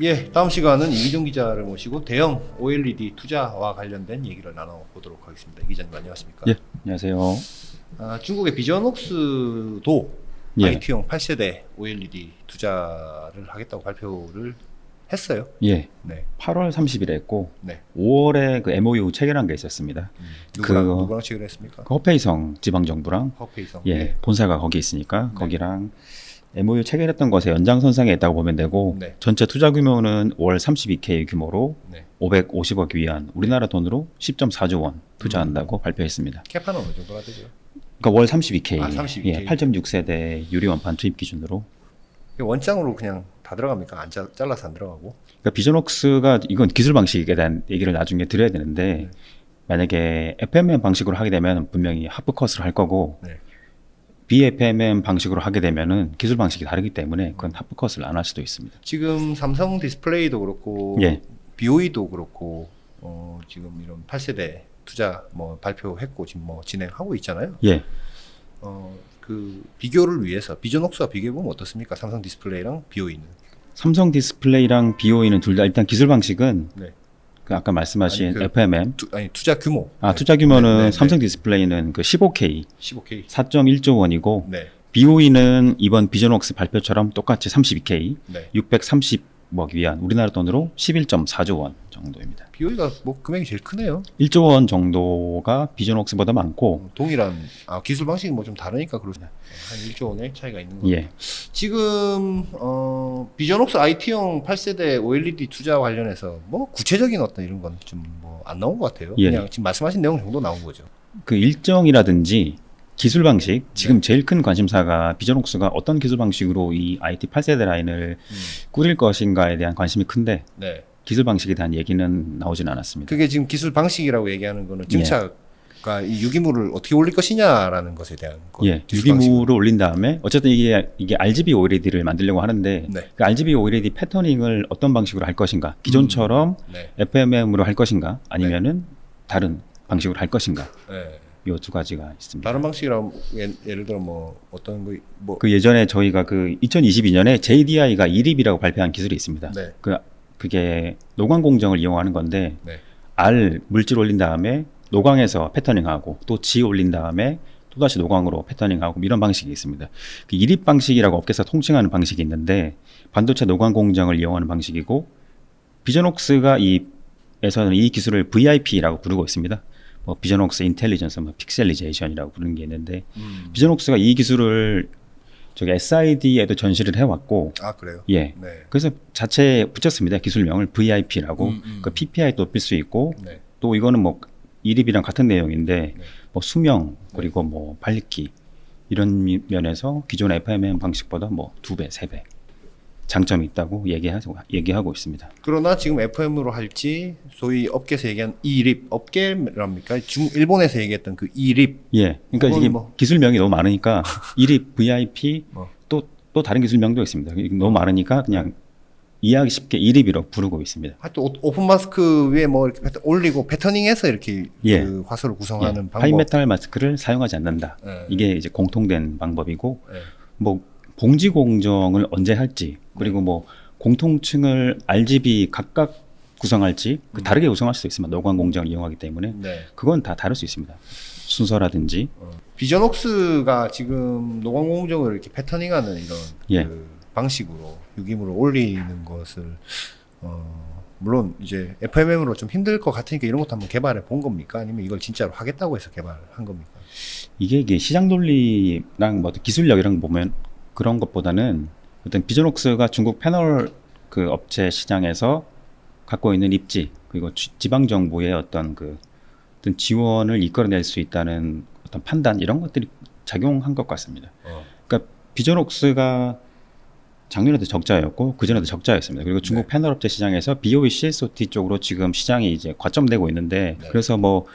예, 다음 시간은 이기종 기자를 모시고 대형 OLED 투자와 관련된 얘기를 나눠보도록 하겠습니다. 이 기자님 안녕하십니까? 예, 안녕하세요. 아, 중국의 비전옥스도 예. IT용 8세대 OLED 투자를 하겠다고 발표를 했어요. 예, 네, 8월 30일에 했고 네. 5월에 그 MOU 체결한 게 있었습니다. 누구랑 그거- 누구랑 체결했습니까? 그 허페이성 지방 정부랑 허페이성. 예, 네. 본사가 거기 있으니까 네. 거기랑 MOU 체결했던 것의 연장선상에 있다고 보면 되고 네. 전체 투자 규모는 월 32K 규모로 네. 550억 위안 우리나라 돈으로 10.4조 원 음. 투자한다고 발표했습니다. 캐파는 어느 정도가 되죠? 그러니까 월 32K, 아, 32K. 예, 8.6세대 유리 원판 투입 기준으로 이게 원장으로 그냥 다 들어갑니까? 안 짜, 잘라서 안 들어가고? 그러니까 비전웍스가 이건 기술 방식에 대한 얘기를 나중에 드려야 되는데 네. 만약에 FMM 방식으로 하게 되면 분명히 하프컷을 할 거고 네. BFMM 방식으로 하게 되면은 기술 방식이 다르기 때문에 그건 하프컷을 안 할 수도 있습니다. 지금 삼성 디스플레이도 그렇고 예. BOE도 그렇고 어, 지금 이런 8세대 투자 뭐 발표했고 지금 뭐 진행하고 있잖아요. 예. 어, 그 비교를 위해서 비전옥스와 비교해 보면 어떻습니까? 삼성 디스플레이랑 BOE는. 삼성 디스플레이랑 BOE는 둘 다 일단 기술 방식은 네. 그 아까 말씀하신 아니, 그- FMM 투, 아니 투자 규모. 아 네. 투자 규모는 네, 네, 네. 삼성 디스플레이는 그 15K 15K. 4.1조 원이고 네. BOE는 이번 비전웍스 발표처럼 똑같이 32K 네. 630 억 위안 우리나라 돈으로 11.4조 원 정도입니다. BOE가 뭐 금액이 제일 크네요. 1조 원 정도가 비전 웍스보다 많고 어, 동일한 아, 기술 방식이 뭐 좀 다르니까 그렇죠. 한 1조 원의 차이가 있는 거예요. 예. 지금 어, 비전옥스 IT용 8세대 OLED 투자 관련해서 뭐 구체적인 어떤 이런 건 좀 뭐 안 나온 것 같아요. 예. 그냥 지금 말씀하신 내용 정도 나온 거죠. 그 일정이라든지 기술 방식 지금 네. 제일 큰 관심사가 비전옥스가 어떤 기술 방식으로 이 IT 8세대 라인을 꾸릴 것인가에 대한 관심이 큰데 네. 기술 방식에 대한 얘기는 나오진 않았습니다. 그게 지금 기술 방식이라고 얘기하는 거는 예. 증차가 이 유기물을 어떻게 올릴 것이냐라는 것에 대한 거. 예. 유기물을 올린 다음에 어쨌든 이게 이게 RGB OLED를 만들려고 하는데 네. 그 RGB OLED 패터닝을 어떤 방식으로 할 것인가? 기존처럼 네. FMM으로 할 것인가? 아니면은 다른 방식으로 할 것인가? 네. 이두 가지가 있습니다. 다른 방식이라면 예, 예를 들어 뭐 어떤 거 뭐 그 예전에 저희가 그 2022년에 JDI가 1입이라고 발표한 기술이 있습니다. 네. 그 그게 노광 공정을 이용하는 건데 네. 알 물질 올린 다음에 노광에서 패터닝하고 또지 올린 다음에 또 다시 노광으로 패터닝하고 뭐 이런 방식이 있습니다. 그 1입 방식이라고 업계에서 통칭하는 방식이 있는데 반도체 노광 공정을 이용하는 방식이고 비전옥스가 이 에서는 이 기술을 VIP라고 부르고 있습니다. 뭐 비전옥스 인텔리전스, 뭐 픽셀리제이션이라고 부르는 게 있는데 음. 비전옥스가 이 기술을 저기 SID에도 전시를 해왔고, 아 그래요. 예. 네. 그래서 자체에 붙였습니다. 기술명을 VIP라고. 음, 음. 그 PPI 또빌수 있고, 네. 또 이거는 뭐 이립이랑 같은 내용인데, 네. 뭐 수명 그리고 뭐 밝기 이런 미- 면에서 기존의 FMM 방식보다 뭐 두 배, 세 배 장점이 있다고 얘기하고 얘기하고 있습니다. 그러나 지금 FM으로 할지 소위 업계에서 얘기한 이립 업계랍니까? 중 일본에서 얘기했던 그 이립 예. 그러니까 이게 뭐- 기술명이 너무 많으니까 이립 VIP 뭐. 또 또 다른 기술명도 있습니다. 너무 많으니까 그냥 이해하기 쉽게 이립이라고 부르고 있습니다. 하여튼 오- 오픈 마스크 위에 뭐 이렇게 올리고 패터닝해서 이렇게 예. 그 화소를 예, 구성하는 방법. 하이메탈 마스크를 사용하지 않는다. 예. 이게 이제 공통된 방법이고 예. 뭐 봉지 공정을 언제 할지 그리고 뭐 공통층을 RGB 각각 구성할지 그 음. 다르게 구성할 수도 있습니다. 노광 공정을 이용하기 때문에 네. 그건 다 다를 수 있습니다. 순서라든지 어. 비전옥스가 지금 노광 공정을 이렇게 패터닝하는 이런 예. 그 방식으로 유기물을 올리는 것을 어, 물론 이제 FMM으로 좀 힘들 것 같으니까 이런 것도 한번 개발해 본 겁니까? 아니면 이걸 진짜로 하겠다고 해서 개발한 겁니까? 이게 이게 시장 논리랑 뭐 기술력이랑 보면 그런 것보다는 어떤 비전옥스가 중국 패널 그 업체 시장에서 갖고 있는 입지 그리고 지- 지방 정부의 어떤 그 어떤 지원을 이끌어낼 수 있다는 어떤 판단 이런 것들이 작용한 것 같습니다. 어. 그러니까 비전옥스가 작년에도 적자였고 그 전에도 적자였습니다. 그리고 중국 네. 패널 업체 시장에서 BOE CSOT 쪽으로 지금 시장이 이제 과점되고 있는데 네. 그래서 뭐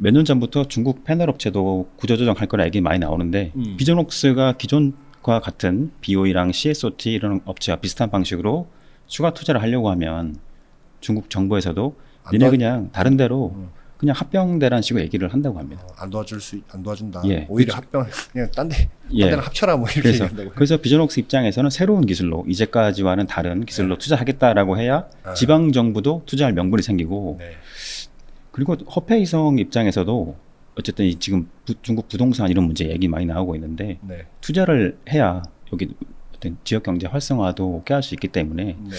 몇 년 전부터 중국 패널 업체도 구조조정할 거라 얘기 많이 나오는데 음. 비전옥스가 기존 과 같은 BOE랑 CSOT 이런 업체와 비슷한 방식으로 추가 투자를 하려고 하면 중국 정부에서도 안 니네 더- 그냥 다른 데로 음. 그냥 합병대란 식으로 얘기를 한다고 합니다. 어, 안 도와줄 수, 안 도와준다. 예. 오히려 합병 그냥 딴 데, 딴 예. 데랑 합쳐라 뭐 이렇게 그래서 얘기한다고. 그래서 비전옥스 입장에서는 새로운 기술로 이제까지와는 다른 기술로 투자하겠다라고 해야 아. 지방 정부도 투자할 명분이 생기고 네. 그리고 허페이성 입장에서도 어쨌든 이 지금 부- 중국 부동산 이런 문제 얘기 많이 나오고 있는데 네. 투자를 해야 여기 어떤 지역 경제 활성화도 꾀할 수 있기 때문에 네.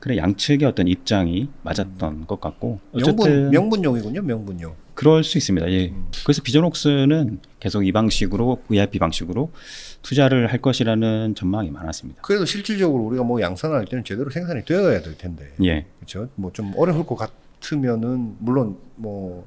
그래 양측의 어떤 입장이 맞았던 것 같고 어쨌든 명분 명분 용이군요. 명분용. 그럴 수 있습니다. 예. 음. 그래서 비전옥스는 계속 이 방식으로 VIP 방식으로 투자를 할 것이라는 전망이 많았습니다. 그래도 실질적으로 우리가 뭐 양산할 때는 제대로 생산이 되어야 될 텐데. 예. 그렇죠. 뭐 좀 어려울 것 같으면은 물론 뭐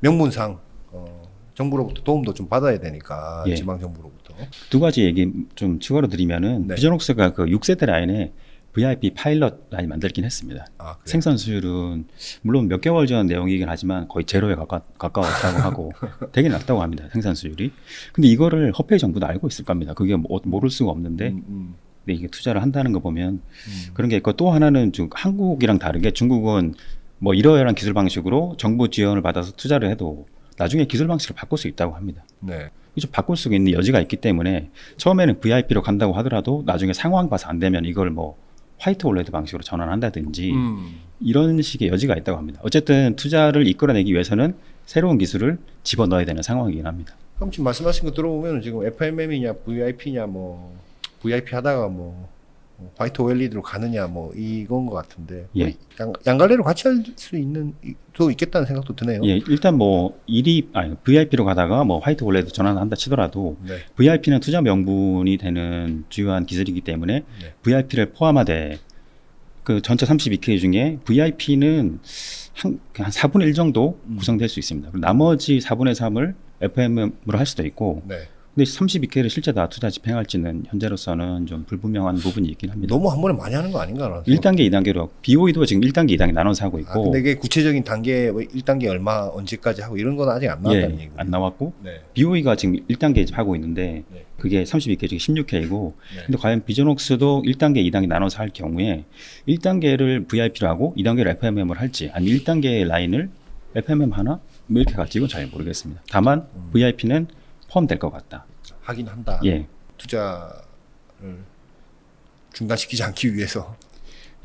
명분상 어, 정부로부터 도움도 좀 받아야 되니까 예. 지방 정부로부터. 두 가지 얘기 좀 추가로 드리면은 네. 비전옥스가 그 6세대 라인에 VIP 파일럿 라인 만들긴 했습니다. 아? 생산 수율은 물론 몇 개월 전 내용이긴 하지만 거의 제로에 가까, 가까웠다고 하고 되게 낮다고 합니다. 생산 수율이. 근데 이거를 허페이 정부도 알고 있을 겁니다. 그게 뭐- 모를 수가 없는데 음, 음, 근데 이게 투자를 한다는 거 보면 음. 그런 게 있고 또 하나는 중 한국이랑 다르게 중국은 뭐 이러이러한 기술 방식으로 정부 지원을 받아서 투자를 해도 나중에 기술 방식을 바꿀 수 있다고 합니다. 네. 이좀 바꿀 수 있는 여지가 있기 때문에 처음에는 VIP로 간다고 하더라도 나중에 상황 봐서 안 되면 이걸 뭐 화이트 올레드 방식으로 전환한다든지 음. 이런 식의 여지가 있다고 합니다. 어쨌든 투자를 이끌어내기 위해서는 새로운 기술을 집어넣어야 되는 상황이긴 합니다. 그럼 지금 말씀하신 거 들어보면 지금 FMM이냐 VIP냐 뭐 VIP 하다가 뭐 화이트 웰리드로 가느냐 뭐 이건 것 같은데 예. 양, 양갈래로 같이 할 수 있는 도 있겠다는 생각도 드네요. 예, 일단 뭐 일이 아니 VIP로 가다가 뭐 화이트 올레드 전환한다 치더라도 네. VIP는 투자 명분이 되는 주요한 기술이기 때문에 네. VIP를 포함하되 그 전체 32K 중에 VIP는 한, 한 4분의 1 정도 음. 구성될 수 있습니다. 그리고 나머지 4분의 3을 FM으로 할 수도 있고 네. 근데 32K를 실제 다 투자 집행할지는 현재로서는 좀 불분명한 부분이 있긴 합니다. 너무 한 번에 많이 하는 거 아닌가라는 1단계, 2단계로 BOE도 지금 1단계, 2단계 나눠서 하고 아, 있고 근데 이게 구체적인 단계 뭐 1단계 얼마 언제까지 하고 이런 건 아직 안 나왔다는 예, 얘기고. 안 나왔고 네. BOE가 지금 1단계 하고 있는데 네. 그게 32K 중에 16K고 네. 근데 과연 비전옥스도 1단계, 2단계 나눠서 할 경우에 1단계를 VIP로 하고 2단계를 FMM을 할지 아니면 1단계 라인을 FMM 하나 뭐 이렇게 갈지 이건 잘 모르겠습니다. 다만 음. VIP는 포함될 것 같다. 하긴 한다. 예. 투자를 중단시키지 않기 위해서.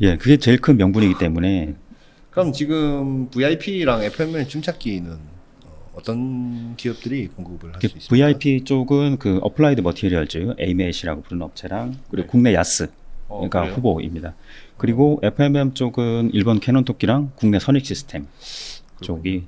예, 그게 제일 큰 명분이기 때문에 그럼 지금 VIP랑 FMM 중착기는 어, 어떤 기업들이 공급을 할수그 있습니까? VIP 쪽은 그 어플라이드 머티리얼즈, AMAT이라고 부르는 업체랑 그리고 네. 국내 야스 어, 그러니까 그래요? 후보입니다. 그리고 FMM 쪽은 일본 캐논 토끼랑 국내 선익 시스템 쪽이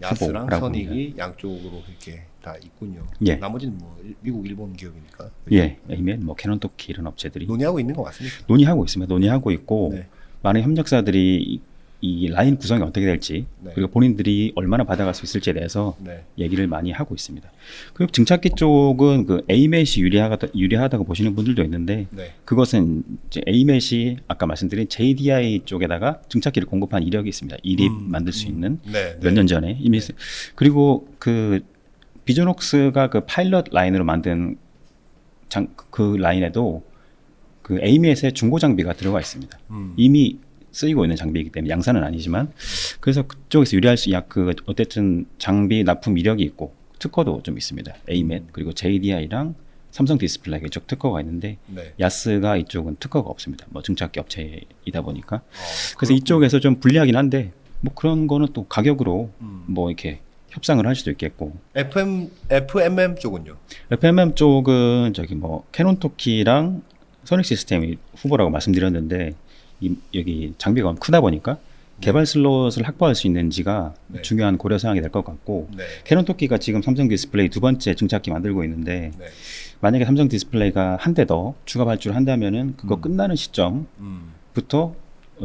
야스랑 선익이 양쪽으로 이렇게 다 있군요. 예. 나머지는 뭐 일- 미국, 일본 기업이니까. 예, AMAT, 뭐 캐논 토끼 이런 업체들이 논의하고 있는 것 같습니다. 논의하고 있습니다. 논의하고 있고 네. 많은 협력사들이 이, 이 라인 구성이 어떻게 될지 네. 그리고 본인들이 얼마나 받아갈 수 있을지에 대해서 네. 얘기를 많이 하고 있습니다. 그리고 증착기 쪽은 그 AMAT이 유리하다, 유리하다고 보시는 분들도 있는데 네. 그것은 이제 AMAT이 아까 말씀드린 JDI 쪽에다가 증착기를 공급한 이력이 있습니다. 이립 음, 만들 수 음. 있는 네. 몇년 전에 이미 그리고 그 비전옥스가 그 파일럿 라인으로 만든 장, 그 라인에도 그 에이미엣의 중고 장비가 들어가 있습니다. 음. 이미 쓰이고 있는 장비이기 때문에 양산은 아니지만 그래서 그쪽에서 유리할 수 약 그 어쨌든 장비 납품 이력이 있고 특허도 좀 있습니다. 에이멧 그리고 JDI랑 삼성 디스플레이 이쪽 특허가 있는데 네. 야스가 이쪽은 특허가 없습니다. 뭐 증착기 업체이다 보니까 어, 그래서 이쪽에서 좀 불리하긴 한데 뭐 그런 거는 또 가격으로 음. 뭐 이렇게 협상을 할 수도 있겠고 FM FMM 쪽은요. FMM 쪽은 저기 뭐 캐논 토키랑 소닉 시스템이 후보라고 말씀드렸는데 이, 여기 장비가 크다 보니까 개발 슬롯을 확보할 수 있는지가 네. 중요한 고려 사항이 될 것 같고 네. 캐논 토키가 지금 삼성 디스플레이 두 번째 증착기 만들고 있는데 네. 만약에 삼성 디스플레이가 한 대 더 추가 발주를 한다면은 그거 음. 끝나는 시점부터 음.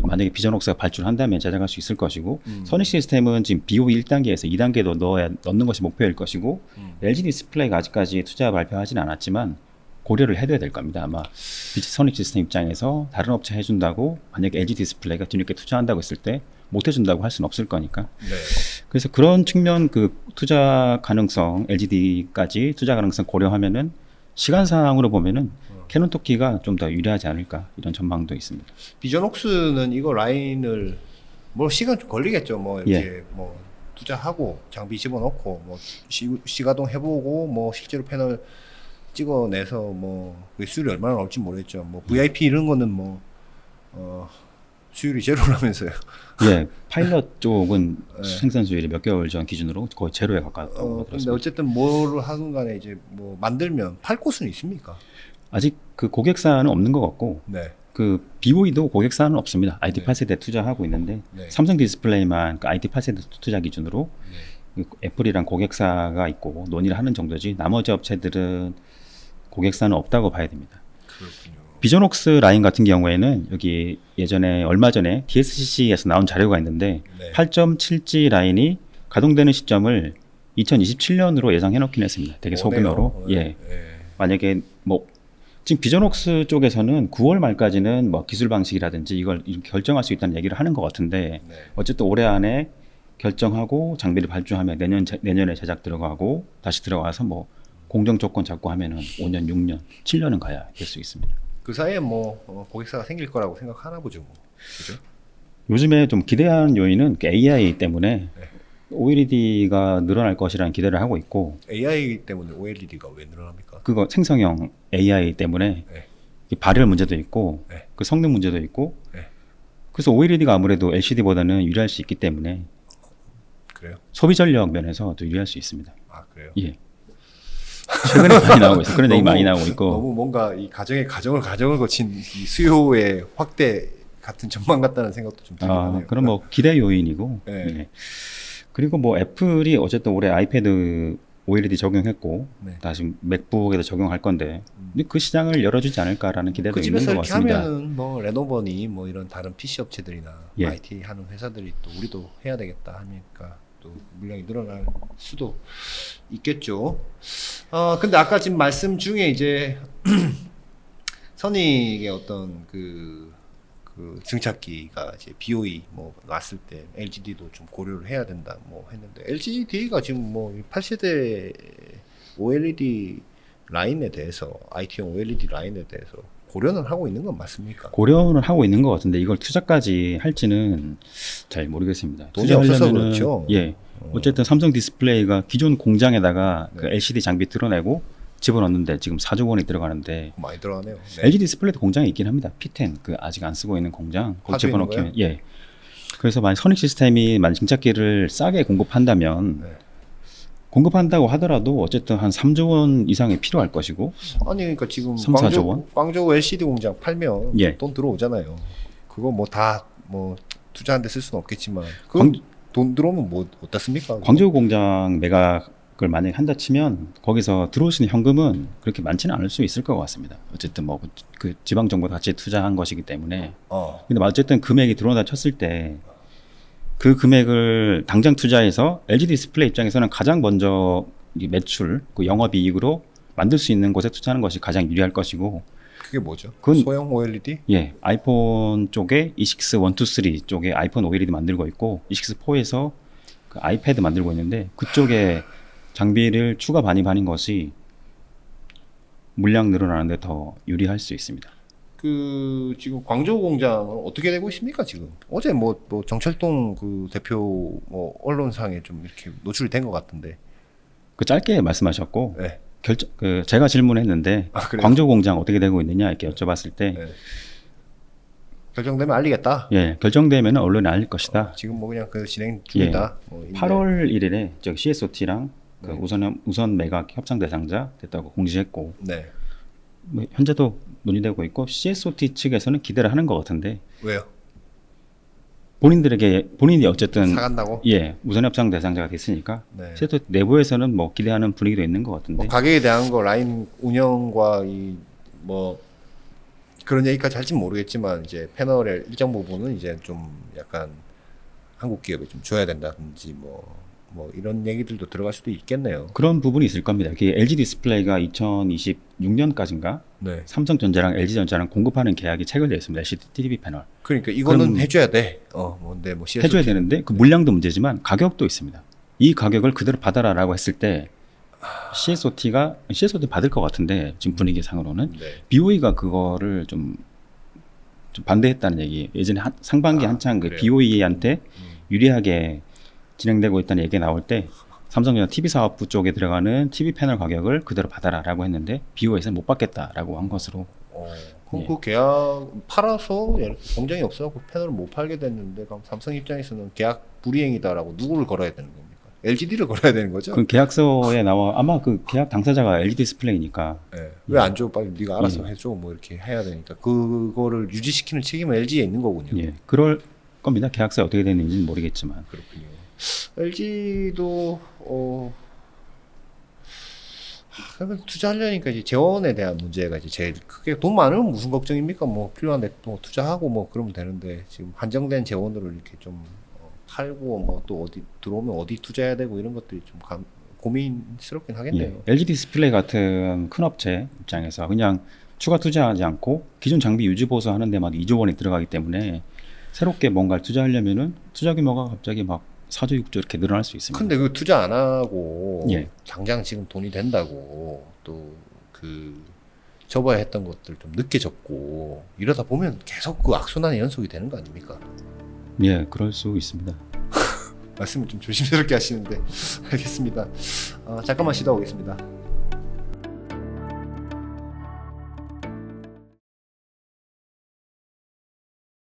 만약에 비전옥스가 발주한다면 제작할 수 있을 것이고 음. 선익 시스템은 지금 BOE 1단계에서 2단계도 넣어야 넣는 것이 목표일 것이고 음. LG 디스플레이가 아직까지 투자 발표하지는 않았지만 고려를 해둬야 될 겁니다. 아마 선익 시스템 입장에서 다른 업체 해준다고 만약에 LG 디스플레이가 뒤늦게 투자한다고 했을 때 못 해준다고 할 수는 없을 거니까. 네. 그래서 그런 측면 그 투자 가능성 LGD까지 투자 가능성 고려하면은 시간상으로 보면은 어. 캐논 토끼가 좀 더 유리하지 않을까 이런 전망도 있습니다. 비전 옥스는 이거 라인을 뭐 시간 좀 걸리겠죠. 뭐 이렇게 예. 뭐 투자하고 장비 집어넣고 뭐 시, 시가동 해보고 뭐 실제로 패널 찍어내서 뭐 수율이 얼마나 나올지 모르겠죠. 뭐 VIP 이런 거는 뭐 어, 수율이 제로라면서요. 예, 파일럿 쪽은 네. 생산 수율이 몇 개월 전 기준으로 거의 제로에 가까웠다고 어, 근데 들었습니다. 어쨌든 뭐를 하든 간에 이제 뭐 만들면 팔 곳은 있습니까? 아직 그 고객사는 없는 것 같고 네. 그 BOE도 고객사는 없습니다. IT 네. 8세대 투자하고 있는데 네. 삼성 디스플레이만 그 IT 8세대 투자 기준으로 네. 그 애플이랑 고객사가 있고 논의를 하는 정도지 나머지 업체들은 고객 사는 없다고 봐야 됩니다. 그렇군요. 비전옥스 라인 같은 경우에는 여기 예전에 얼마 전에 DSCC에서 나온 자료가 있는데 네. 8.7G 라인이 가동되는 시점을 2027년으로 예상해 놓긴 했습니다. 되게 소규모로. 예. 네. 만약에 뭐 지금 비전옥스 쪽에서는 9월 말까지는 뭐 기술 방식이라든지 이걸 결정할 수 있다는 얘기를 하는 것 같은데 네. 어쨌든 올해 안에 결정하고 장비를 발주하면 내년 제- 내년에 제작 들어가고 다시 들어가서 뭐 공정 조건 잡고 하면은 5년, 6년, 7년은 가야 될 수 있습니다. 그 사이에 뭐 어, 고객사가 생길 거라고 생각하나 보죠. 뭐. 그죠? 요즘에 좀 기대하는 요인은 그 AI 때문에 네. OLED가 늘어날 것이라는 기대를 하고 있고 AI 때문에 OLED가 왜 늘어납니까? 그거 생성형 AI 때문에 네. 이 발열 문제도 있고 네. 그 성능 문제도 있고 네. 그래서 OLED가 아무래도 LCD보다는 유리할 수 있기 때문에 그래요? 소비 전력 면에서 또 유리할 수 있습니다. 아 그래요? 예. 최근에 많이 나오고 있어. 그런 얘기 너무- 많이 나오고 있고. 너무 뭔가 이 가정의 가정을 가정을 거친 이 수요의 확대 같은 전망 같다는 생각도 좀 들긴 아, 하네요. 그럼 뭐 기대 요인이고. 네. 예. 그리고 뭐 애플이 어쨌든 올해 아이패드 OLED 적용했고 네. 다시 맥북에도 적용할 건데 음. 그 시장을 열어주지 않을까라는 기대도 그 있는 것 같습니다. 하면은 뭐 레노버니 뭐 이런 다른 PC 업체들이나 예. IT 하는 회사들이 또 우리도 해야 되겠다 하니까 또 물량이 늘어날 수도 있겠죠. 어 근데 아까 지금 말씀 중에 이제 선익의 어떤 그, 그 증착기가 이제 BOE 뭐 났을 때 LGD도 좀 고려를 해야 된다 뭐 했는데 LGD가 지금 뭐 8세대 OLED 라인에 대해서 IT용 OLED 라인에 대해서 고려는 하고 있는 건 맞습니까? 고려는 하고 있는 것 같은데 이걸 투자까지 할지는 잘 모르겠습니다. 돈이 없어서 그렇죠. 예. 어. 어쨌든 삼성 디스플레이가 기존 공장에다가 그 네. LCD 장비 드러내고 집어넣는데 지금 4조 원이 들어가는데 많이 들어가네요. 네. LG 디스플레이도 공장이 있긴 합니다. P10 그 아직 안 쓰고 있는 공장 거기 있는 집어넣기면 예. 그래서 만약 선익 시스템이 만약 증착기를 싸게 공급한다면 네. 공급한다고 하더라도 어쨌든 한 3조 원 이상이 필요할 것이고 아니 그러니까 지금 3, 4조 광주 원? 광주 LCD 공장 팔면 예. 돈 들어오잖아요. 그거 뭐 다뭐 투자한 데쓸 수는 없겠지만 그 광- 돈 들어오면 뭐 어떻습니까? 광주 공장 매각 을 만약에 한다 치면 거기서 들어올 수 있는 현금은 그렇게 많지는 않을 수 있을 것 같습니다. 어쨌든 뭐 그 지방 정부 같이 투자한 것이기 때문에 어. 근데 어쨌든 금액이 들어온다 쳤을 때 그 금액을 당장 투자해서 LG 디스플레이 입장에서는 가장 먼저 이 매출, 그 영업이익으로 만들 수 있는 곳에 투자하는 것이 가장 유리할 것이고, 그게 뭐죠? 그건- 소형 OLED? 예, 아이폰 쪽에 E6 1, 2, 3 쪽에 아이폰 OLED 만들고 있고, E6 4에서 그 아이패드 만들고 있는데 그쪽에 장비를 추가 반입하는 것이 물량 늘어나는데 더 유리할 수 있습니다. 그 지금 광주 공장은 어떻게 되고 있습니까 지금? 어제 뭐, 뭐 정철동 그 대표 뭐 언론상에 좀 이렇게 노출이 된 것 같은데. 그 짧게 말씀하셨고, 네. 결정 그 제가 질문했는데 아? 광주 공장 어떻게 되고 있느냐 이렇게 여쭤봤을 때 네. 결정되면 알리겠다. 예, 결정되면 언론에 알릴 것이다. 지금 뭐 그냥 그 진행 중이다. 뭐 있는데. 8월 1일에 저 CSOT랑 그 네. 우선 우선 매각 협상 대상자 됐다고 공지했고 네. 뭐 현재도 논의되고 있고 CSOT 측에서는 기대를 하는 것 같은데 왜요? 본인들에게 본인이 어쨌든 사간다고? 예 우선 협상 대상자가 됐으니까 네. CSOT 내부에서는 뭐 기대하는 분위기도 있는 것 같은데 뭐 가격에 대한 거 라인 운영과 이 뭐 그런 얘기까지 할지 모르겠지만 이제 패널의 일정 부분은 이제 좀 약간 한국 기업에 좀 줘야 된다든지 뭐 뭐 이런 얘기들도 들어갈 수도 있겠네요. 그런 부분이 있을 겁니다. 그 LG 디스플레이가 2026년까지인가 네. 삼성전자랑 LG전자랑 공급하는 계약이 체결되어 있습니다. LCD TV 패널. 그러니까 이거는 해줘야 돼. 어, 뭔데 뭐 CSOT 해줘야 되는데 그 물량도 문제지만 가격도 있습니다. 이 가격을 그대로 받아라라고 했을 때 CSOT가 CSOT 받을 것 같은데 지금 분위기 상으로는 네. BOE가 그거를 좀, 좀 반대했다는 얘기. 예전에 한- 상반기 아, 한창 그 그래요? BOE한테 음. 유리하게 진행되고 있다는 얘기가 나올 때 삼성전자 TV 사업부 쪽에 들어가는 TV 패널 가격을 그대로 받아라라고 했는데 BOS는 못 받겠다라고 한 것으로 어, 그럼 예. 그 계약 팔아서 예를- 공장이 없어갖고 패널을 못 팔게 됐는데 그럼 삼성 입장에서는 계약 불이행이다라고 누구를 걸어야 되는 겁니까? LGD를 걸어야 되는 거죠? 그 계약서에 나와 아마 그 계약 당사자가 LG 디스플레이니까 왜안 줘? 빨리 네가 알아서 예. 해줘. 뭐 이렇게 해야 되니까 그거를 유지시키는 책임은 LG에 있는 거군요. 예 그럴 겁니다. 계약서에 어떻게 되는지는 모르겠지만 그렇군요. LG도 어 하, 그러면 투자하려니까 이제 재원에 대한 문제가 이제 제일 크게 돈 많으면 무슨 걱정입니까? 뭐 필요한데 뭐 투자하고 뭐 그러면 되는데 지금 한정된 재원으로 이렇게 좀 어, 팔고 뭐 또 어디 들어오면 어디 투자해야 되고 이런 것들이 좀 감, 고민스럽긴 하겠네요. 예, LG 디스플레이 같은 큰 업체 입장에서 그냥 추가 투자하지 않고 기존 장비 유지 보수 하는 데만 2조 원이 들어가기 때문에 새롭게 뭔가를 투자하려면은 투자 규모가 갑자기 막 4조 6조 이렇게 늘어날 수 있습니다. 근데 그 투자 안 하고 예. 당장 지금 돈이 된다고 또 그 접어야 했던 것들 좀 늦게 접고 이러다 보면 계속 그 악순환의 연속이 되는 거 아닙니까? 예, 그럴 수 있습니다. 말씀을 좀 조심스럽게 하시는데 알겠습니다. 어, 잠깐만 쉬다 오겠습니다.